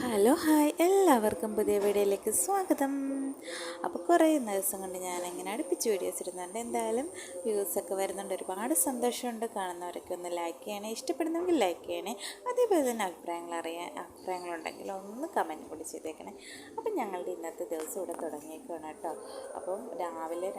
Hello hi. എല്ലാവർക്കും പുതിയ വീഡിയോയിലേക്ക് സ്വാഗതം. അപ്പോൾ കുറേ ദിവസം കൊണ്ട് ഞാൻ എങ്ങനെ അടുപ്പിച്ച് വീഡിയോസ് ഇടുന്നുണ്ട്. എന്തായാലും വ്യൂസൊക്കെ വരുന്നുണ്ട്. ഒരുപാട് സന്തോഷമുണ്ട്. കാണുന്നവരൊക്കെ ഒന്ന് ലൈക്ക് ചെയ്യണേ. ഇഷ്ടപ്പെടുന്നെങ്കിൽ ലൈക്ക് ചെയ്യണേ. അതേപോലെ തന്നെ അഭിപ്രായങ്ങൾ അറിയാൻ അഭിപ്രായങ്ങളുണ്ടെങ്കിൽ ഒന്ന് കമന്റ് കൂടി ചെയ്തേക്കണേ. അപ്പം ഞങ്ങളുടെ ഇന്നത്തെ ദിവസം ഇവിടെ തുടങ്ങിയേക്കാണ് കേട്ടോ. അപ്പം രാവിലെ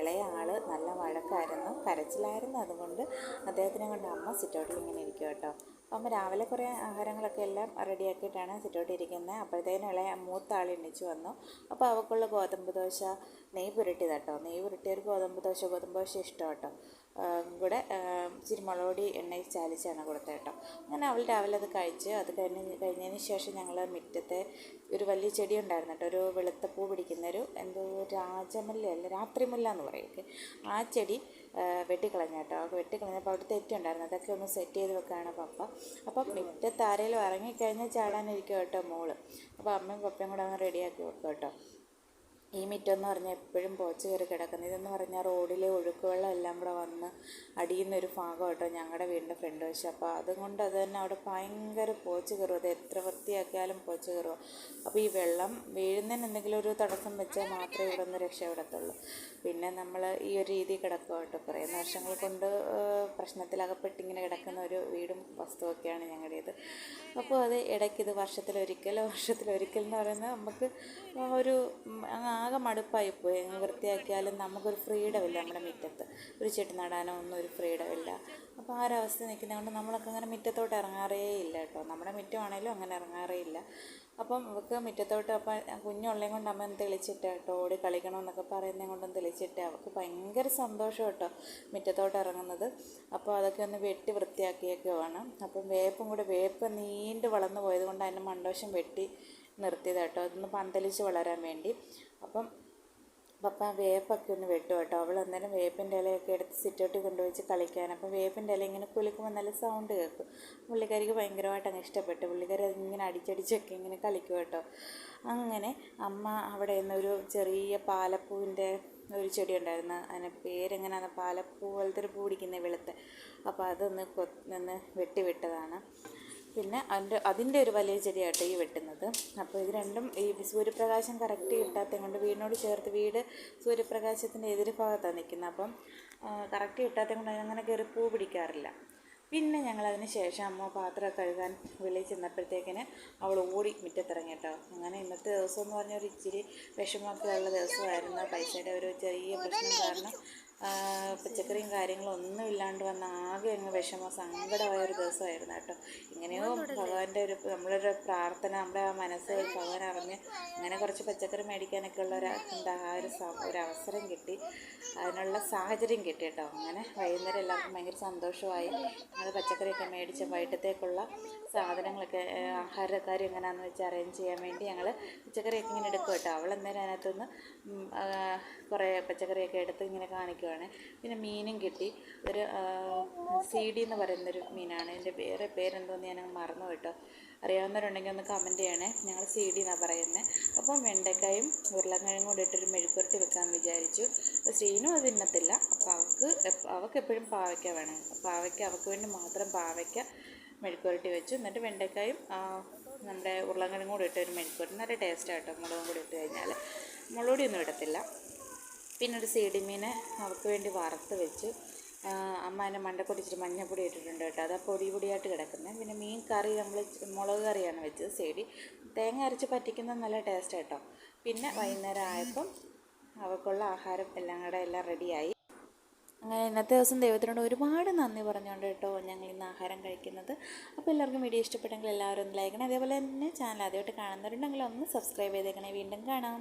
ഇളയ ആൾ നല്ല വഴക്കായിരുന്നു കരച്ചിലായിരുന്നു. അതുകൊണ്ട് അദ്ദേഹത്തിനെ കൊണ്ട് അമ്മ സിറ്റൗട്ടിൽ ഇങ്ങനെ ഇരിക്കും കേട്ടോ. അപ്പം രാവിലെ കുറേ ആഹാരങ്ങളൊക്കെ എല്ലാം റെഡിയാക്കിയിട്ടാണ് സിറ്റോട്ടിരിക്കുന്നത് അപ്പോഴത്തേനുള്ള മൂത്ത ആൾ എണ്ണിച്ച് വന്നു. അപ്പോൾ അവൾക്കുള്ള ഗോതമ്പ് ദോശ നെയ് പുരട്ടിയതാട്ടോ നെയ് നെയ്യ് പുരട്ടിയ ഗോതമ്പ് ദോശ ഗോതമ്പ് ദോശ ഇഷ്ടം കേട്ടോ കൂടെ ഇച്ചിരി മുളകൊടി എണ്ണയിൽ ചാലിച്ചാണ് കൊടുത്തത് കേട്ടോ. അങ്ങനെ അവൾ രാവിലെ അത് കഴിച്ച് അത് കഴിഞ്ഞ് കഴിഞ്ഞതിന് ശേഷം ഞങ്ങൾ മുറ്റത്തെ ഒരു വലിയ ചെടി ഉണ്ടായിരുന്നു കേട്ടോ. ഒരു വെളുത്ത പൂ പിടിക്കുന്ന ഒരു എന്തോ രാജമല്ല അല്ല രാത്രിമുല്ല എന്ന് പറയും ആ ചെടി വെട്ടിക്കളഞ്ഞ കേട്ടോ. വെട്ടിക്കളഞ്ഞപ്പോൾ അവിടെ തെറ്റുണ്ടായിരുന്നു. അതൊക്കെ ഒന്ന് സെറ്റ് ചെയ്ത് വെക്കുകയാണ് പപ്പ. അപ്പം മുറ്റത്ത് ആരെങ്കിലും ഇറങ്ങിക്കഴിഞ്ഞാൽ ചാടാനിരിക്കും കേട്ടോ മോൾ. അപ്പോൾ അമ്മയും പപ്പയും കൂടെ ഒന്ന് റെഡിയാക്കി വെക്കും കേട്ടോ. ഈ എന്ന് പറഞ്ഞാൽ എപ്പോഴും പോച്ച കയറി കിടക്കുന്നത്. ഇതെന്ന് പറഞ്ഞാൽ റോഡിലെ ഒഴുക്കുവെള്ളം എല്ലാം കൂടെ വന്ന് അടിയുന്നൊരു ഭാഗം കേട്ടോ ഞങ്ങളുടെ വീടിന്റെ ഫ്രണ്ട് വശം. അപ്പോൾ അതുകൊണ്ട് അത് തന്നെ അവിടെ ഭയങ്കര പോച്ച കയറും. അത് എത്ര വൃത്തിയാക്കിയാലും പോച്ച കയറുമോ അപ്പോൾ ഈ വെള്ളം വീഴുന്നതിന് എന്തെങ്കിലും ഒരു തടസ്സം വെച്ചാൽ മാത്രമേ ഇവിടെ നിന്ന് രക്ഷപ്പെടത്തുള്ളൂ. പിന്നെ നമ്മൾ ഈ ഒരു രീതി കിടക്കുക കേട്ടോ കുറേ വർഷങ്ങൾ കൊണ്ട് പ്രശ്നത്തിലകപ്പെട്ടിങ്ങനെ കിടക്കുന്ന ഒരു വീടും വസ്തുവൊക്കെയാണ് ഞങ്ങളുടേത്. അപ്പോൾ അത് ഇടയ്ക്ക് ഇത് വർഷത്തിലൊരിക്കൽ വർഷത്തിലൊരിക്കൽ എന്ന് പറയുന്നത് നമുക്ക് ഒരു ആകെ മടുപ്പായിപ്പോയി വൃത്തിയാക്കിയാലും നമുക്കൊരു ഫ്രീഡം ഇല്ല നമ്മുടെ മുറ്റത്ത്. ഒരു ചെടി നടാനോ ഒന്നും ഒരു ഫ്രീഡം ഇല്ല. അപ്പോൾ ആ ഒരവസ്ഥ നിൽക്കുന്നതുകൊണ്ട് നമ്മളൊക്കെ അങ്ങനെ മുറ്റത്തോട്ട് ഇറങ്ങാറേ ഇല്ല കേട്ടോ. നമ്മുടെ മുറ്റമാണെങ്കിലും അങ്ങനെ ഇറങ്ങാറേ ഇല്ല അപ്പം അവൾക്ക് മുറ്റത്തോട്ട് അപ്പം കുഞ്ഞുള്ളതും കൊണ്ട് അമ്മ തെളിച്ചിട്ട് കേട്ടോ ഓടി കളിക്കണമെന്നൊക്കെ പറയുന്നതും കൊണ്ടൊന്ന് തെളിച്ചിട്ട് അവൾക്ക് ഭയങ്കര സന്തോഷം കേട്ടോ മുറ്റത്തോട്ട് ഇറങ്ങുന്നത്. അപ്പോൾ അതൊക്കെ ഒന്ന് വെട്ടി വൃത്തിയാക്കിയൊക്കെ വേണം അപ്പം വേപ്പും കൂടെ വേപ്പ് നീണ്ട് വളർന്നു പോയത് കൊണ്ട് അതിന്റെ മണ്ടോഷം വെട്ടി നിർത്തിയത് കേട്ടോ അതൊന്ന് പന്തലിച്ച് വളരാൻ വേണ്ടി. അപ്പം പപ്പ വേപ്പൊക്കെ ഒന്ന് വെട്ടു കേട്ടോ. അവൾ അന്നേരം വേപ്പിന്റെ ഇലയൊക്കെ എടുത്ത് സിറ്റൗട്ടിൽ കൊണ്ടുവച്ച് കളിക്കാൻ. അപ്പം വേപ്പിന്റെ ഇല ഇങ്ങനെ കുലുക്കുമ്പോൾ നല്ല സൗണ്ട് കേൾക്കും. പുള്ളിക്കാരിക്ക് ഭയങ്കരമായിട്ട് അങ്ങ് ഇഷ്ടപ്പെട്ടു. പുള്ളിക്കാരി അതിങ്ങനെ അടിച്ചടിച്ചൊക്കെ ഇങ്ങനെ കളിക്കും കേട്ടോ. അങ്ങനെ അമ്മ അവിടെ നിന്നൊരു ചെറിയ പാലപ്പൂവിന്റെ ഒരു ചെടി ഉണ്ടായിരുന്നു. അതിന് പേരെങ്ങനെയാണ് പാലപ്പൂ പോലത്തെ ഒരു പൂ പിടിക്കുന്ന വെളുത്ത്. അപ്പോൾ അതൊന്ന് കൊന്ന് വെട്ടി വിട്ടതാണ്. പിന്നെ അതിന്റെ അതിന്റെ ഒരു വലിയ ചെടിയായിട്ട് ഈ വെട്ടുന്നത്. അപ്പോൾ ഇത് രണ്ടും ഈ സൂര്യപ്രകാശം കറക്റ്റ് കിട്ടാത്തത് കൊണ്ട് വീടിനോട് ചേർത്ത് വീട് സൂര്യപ്രകാശത്തിന്റെ എതിര് ഭാഗത്താണ് നിൽക്കുന്നത്. അപ്പം കറക്റ്റ് കിട്ടാത്തത് കൊണ്ട് അതിനങ്ങനെ കയറി പൂ പിടിക്കാറില്ല. പിന്നെ ഞങ്ങൾ അതിന് ശേഷം അമ്മ പാത്രം കഴുകാൻ വെളിയിൽ ചെന്നപ്പോഴത്തേക്കിന് അവൾ ഓടി മുറ്റത്തിറങ്ങി കേട്ടോ. അങ്ങനെ ഇന്നത്തെ ദിവസം എന്ന് പറഞ്ഞാൽ ഒരു ഇച്ചിരി വിഷമമൊക്കെ ഉള്ള ദിവസമായിരുന്നു. പൈസയുടെ ഒരു ചെറിയ പ്രശ്നം കാരണം പച്ചക്കറിയും കാര്യങ്ങളും ഒന്നും ഇല്ലാണ്ട് വന്ന ആകെ അങ്ങ് വിഷമ സങ്കടമായ ഒരു ദിവസമായിരുന്നു കേട്ടോ. ഇങ്ങനെയോ ഭഗവാന്റെ ഒരു നമ്മളൊരു പ്രാർത്ഥന നമ്മുടെ ആ മനസ്സ് ഭഗവാൻ അറിഞ്ഞ് അങ്ങനെ കുറച്ച് പച്ചക്കറി മേടിക്കാനൊക്കെ ഉള്ള ഒരു എന്താ ആ ഒരു ഒരു അവസരം കിട്ടി. അതിനുള്ള സാഹചര്യം കിട്ടി കേട്ടോ. അങ്ങനെ വൈകുന്നേരം എല്ലാവർക്കും ഭയങ്കര സന്തോഷമായി. ഞങ്ങൾ പച്ചക്കറിയൊക്കെ മേടിച്ച് വൈകിട്ടത്തേക്കുള്ള സാധനങ്ങളൊക്കെ ആഹാരക്കാര്യം എങ്ങനെയാണെന്ന് വെച്ച് അറേഞ്ച് ചെയ്യാൻ വേണ്ടി ഞങ്ങൾ പച്ചക്കറിയൊക്കെ ഇങ്ങനെ എടുക്കും കേട്ടോ. അവൾ അന്നേരം അതിനകത്തുനിന്ന് കുറേ പച്ചക്കറിയൊക്കെ എടുത്ത് ഇങ്ങനെ കാണിക്കുവാണ് പിന്നെ മീനും കിട്ടി. ഒരു സി ഡി എന്ന് പറയുന്നൊരു മീനാണ്. എന്റെ വേറെ പേരെന്തോന്ന് ഞാൻ മറന്നു കേട്ടോ. അറിയാവുന്നവരുണ്ടെങ്കിൽ ഒന്ന് കമന്റ് ചെയ്യണേ. ഞങ്ങൾ സി ഡി എന്നാണ് പറയുന്നത് അപ്പം വെണ്ടക്കായും ഉരുളക്കിഴങ്ങും കൂടി ഇട്ടൊരു മെഴുക്കുരട്ടി വെക്കാമെന്ന് വിചാരിച്ചു. അപ്പോൾ ശ്രീനും അത് തിന്നത്തില്ല. അപ്പോൾ അവൾക്ക് അവൾക്ക് എപ്പോഴും പാവയ്ക്ക വേണം. പാവയ്ക്ക അവൾക്ക് വേണ്ടി മാത്രം പാവയ്ക്ക മെഴുക്കുരട്ടി വെച്ചു. എന്നിട്ട് വെണ്ടക്കായും നമ്മുടെ ഉരുളക്കിഴങ്ങും കൂടി ഇട്ടൊരു മെഴുക്കുരട്ടി നല്ല ടേസ്റ്റ് കേട്ടോ. മുളകും കൂടി ഇട്ട് കഴിഞ്ഞാൽ ഒന്നും ഇടത്തില്ല. പിന്നെ ഒരു സീഡി മീനെ അവൾക്ക് വേണ്ടി വറുത്ത് വെച്ചു അമ്മ അതിന്റെ മണ്ടക്കൊടി ഇച്ചിരി മഞ്ഞപ്പൊടി ഇട്ടിട്ടുണ്ട് കേട്ടോ. അതാ പൊടി പൊടിയായിട്ട് കിടക്കുന്നത് പിന്നെ മീൻ കറി നമ്മൾ മുളക് കറിയാണ് വെച്ചത് സേടി തേങ്ങ അരച്ച് പറ്റിക്കുന്നത് നല്ല ടേസ്റ്റ് കേട്ടോ. പിന്നെ വൈകുന്നേരം ആയപ്പം അവൾക്കുള്ള ആഹാരം എല്ലാം കൂടെ എല്ലാം റെഡിയായി. അങ്ങനെ ഇന്നത്തെ ദിവസം ദൈവത്തിനോട് ഒരുപാട് നന്ദി പറഞ്ഞുകൊണ്ട് കേട്ടോ ഞങ്ങൾ ഇന്ന് ആഹാരം കഴിക്കുന്നത്. അപ്പോൾ എല്ലാവർക്കും വീഡിയോ ഇഷ്ടപ്പെട്ടെങ്കിൽ എല്ലാവരും ഒന്ന് ലൈക്കണം അതേപോലെ തന്നെ ചാനൽ ആദ്യമായിട്ട് കാണുന്നവരുണ്ടെങ്കിൽ ഒന്ന് സബ്സ്ക്രൈബ് ചെയ്തേക്കണേ. വീണ്ടും കാണാം.